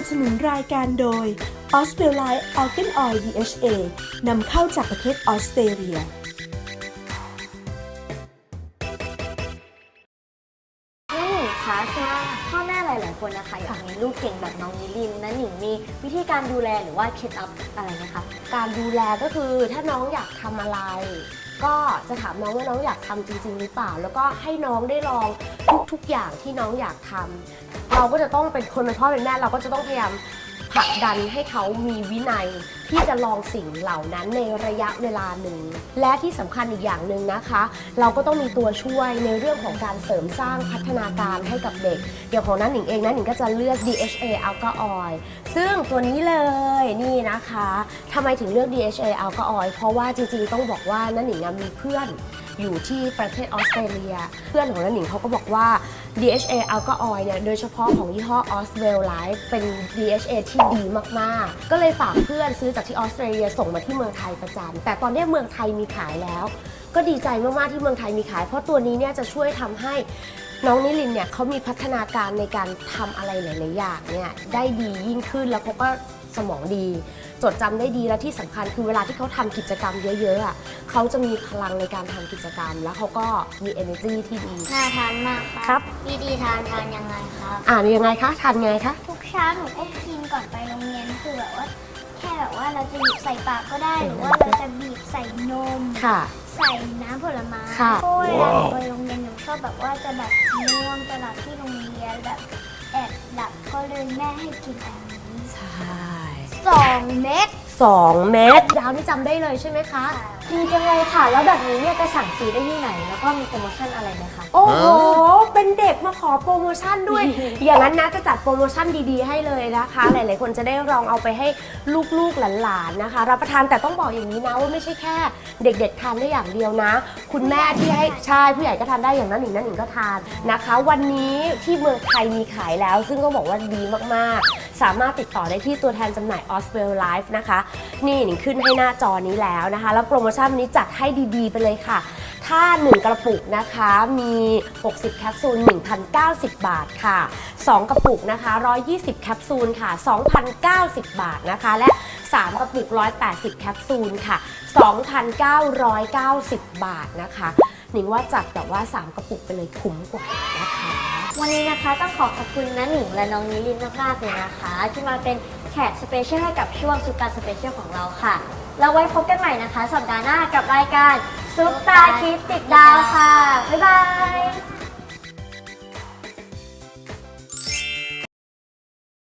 นับสนุนรายการโดย o s p e l i f e Organ Oil DHA นำเข้าจากประเทศออสเตรเลีย น้องหนิงคะคือพ่อแม่หลาย ๆ คนนะคะอยากมีลูกเก่งแบบน้องนิลินนะหนิงมีวิธีการดูแลหรือว่าเคล็ดลับอะไรไหมคะ การดูแลก็คือถ้าน้องอยากทำอะไร ก็จะถามน้องว่าน้องอยากทำจริง ๆ หรือเปล่า แล้วก็ให้น้องได้ลองทุกๆอย่างที่น้องอยากทำเราก็จะต้องเป็นคนเป็นพ่อเป็นแม่เราก็จะต้องพยายาม ผลักดันให้เขามีวินัยที่จะลองสิ่งเหล่านั้นในระยะเวลาหนึ่ง และที่สำคัญอีกอย่างหนึ่งนะคะ เราก็ต้องมีตัวช่วยในเรื่องของการเสริมสร้างพัฒนาการให้กับเด็กอย่างของนั้นหนิงเองนะหนิงก็จะเลือก DHA Alcohol Oil ซึ่งตัวนี้เลยนี่นะคะทำไมถึงเลือก DHA Alcohol Oil เพราะว่าจริงๆต้องบอกว่านั่นหนิงมีเพื่อน อยู่ที่ประเทศออสเตรเลีย เพื่อนของนันหนิงเขาก็บอกว่า DHA Alcohol Oil เนี่ยโดยเฉพาะของยี่ห้อ Oswell Life เป็น DHA ที่ดีมาก ๆ ก็เลยฝากเพื่อนซื้อจากที่ออสเตรเลียส่งมาที่เมืองไทยประจำแต่ตอนนี้เมืองไทยมีขายแล้ว ก็ดีใจมาก ๆ ที่เมืองไทยมีขาย เพราะตัวนี้เนี่ยจะช่วยทำให้น้องนิลินเนี่ยเขามีพัฒนาการในการทำอะไรหลาย ๆ อย่างเนี่ยได้ดียิ่งขึ้นแล้วเขาก็สมองดี จดจำได้ดีและที่สำคัญคือเวลาที่เขาทำกิจกรรมเยอะๆอะเขาจะมีพลังในการทำกิจกรรม แล้วเขาก็มี energy ที่ดีน่าทานมากครับครับวิธีทานทานยังไงครับอ่านยังไงคะทานไงคะทุกเช้าหนูก็กินก่อนไปโรงเรียนคือแบบว่าแค่แบบว่าเราจะหยิบใส่ปากก็ได้หรือว่าเราจะบีบใส่นมค่ะใส่น้ำผลไม้ค่ะโอ้ยหลังไปโรงเรียนหนูชอบแบบว่าจะแบบง่วงจะหลับที่โรงเรียนแบบแอบหลับก็เลยแม่ให้กินอันนี้ใช่ สองเม็ด2 เม็ดดาวนี่จำได้เลยใช่ไหมคะ ดีจังเลยค่ะ แล้วแบบนี้เนี่ยจะสั่งซื้อได้ที่ไหน แล้วก็มีโปรโมชั่นอะไรไหมคะ โอ้โห เป็นเด็กมาขอโปรโมชั่นด้วย อย่างนั้นนะจะจัดโปรโมชั่นดีๆให้เลยนะคะ หลายๆคนจะได้ลองเอาไปให้ลูกๆหลานๆนะคะ รับประทานแต่ต้องบอกอย่างนี้นะว่าไม่ใช่แค่ เด็กๆทานได้อย่างเดียวนะ คุณแม่ที่ให้ใช่ผู้ใหญ่ก็ทานได้อย่างนั้นหนิงนั้นหนิงก็ทานนะคะ วันนี้ที่เมืองไทยมีขายแล้ว ซึ่งก็บอกว่าดีมากๆ สามารถติดต่อได้ที่ตัวแทนจำหน่าย Oswell Life นะคะ นี่หนิงขึ้นให้หน้าจอนี้แล้วนะคะ แล้วโปรโมชั่นวันนี้จัดให้ดีๆ ไปเลยค่ะ ถ้า 1 กระปุกนะคะมี 60 แคปซูล 1,090 บาทค่ะ 2 กระปุกนะคะ 120 แคปซูลค่ะ 2,090 บาทนะคะ และ 3 กระปุก 180 แคปซูลค่ะ 2,990 บาทนะคะ หนิงว่าจัดแบบว่า 3 กระปุกไปเลยคุ้มกว่านะคะ วันนี้นะคะต้องขอขอบคุณน้าหนิงและน้องนิลินมากๆเลยนะคะ ที่มาเป็นแขกสเปเชียลให้กับช่วงซุปตารสเปเชียลของเราค่ะแล้วไว้พบกันใหม่นะคะ สัปดาห์หน้ากับรายการซุปตาคิดติดดาวค่ะ บ๊ายบาย